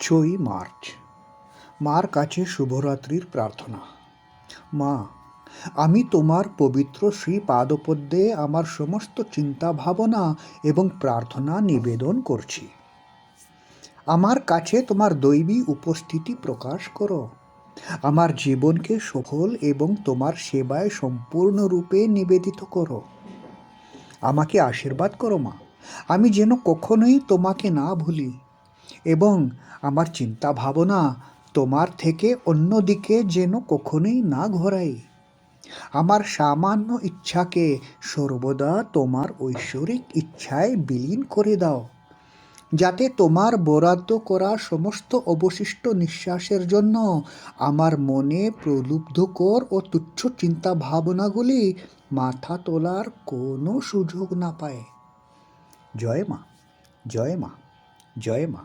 ছয়ই মার্চ। মার কাছে শুভরাত্রির প্রার্থনা। মা, আমি তোমার পবিত্র শ্রী পাদপদ্মে আমার সমস্ত চিন্তা ভাবনা এবং প্রার্থনা নিবেদন করছি। আমার কাছে তোমার দৈবী উপস্থিতি প্রকাশ করো। আমার জীবনকে সফল এবং তোমার সেবায় সম্পূর্ণরূপে নিবেদিত করো। আমাকে আশীর্বাদ করো মা। আমি যেন কখনোই তোমাকে না ভুলি। এবং আমার চিন্তা ভাবনা তোমার থেকে অন্যদিকে যেন কখনোই না ঘোরাই আমার সামান্য ইচ্ছাকে সর্বদা তোমার ঐশ্বরিক ইচ্ছায় বিলীন করে দাও, যাতে তোমার বরাদ্দ করা সমস্ত অবশিষ্ট নিঃশ্বাসের জন্য আমার মনে প্রলুব্ধকর ও তুচ্ছ চিন্তা ভাবনাগুলি মাথা তোলার কোনো সুযোগ না পায়। জয় মা জয় মা জয় মা।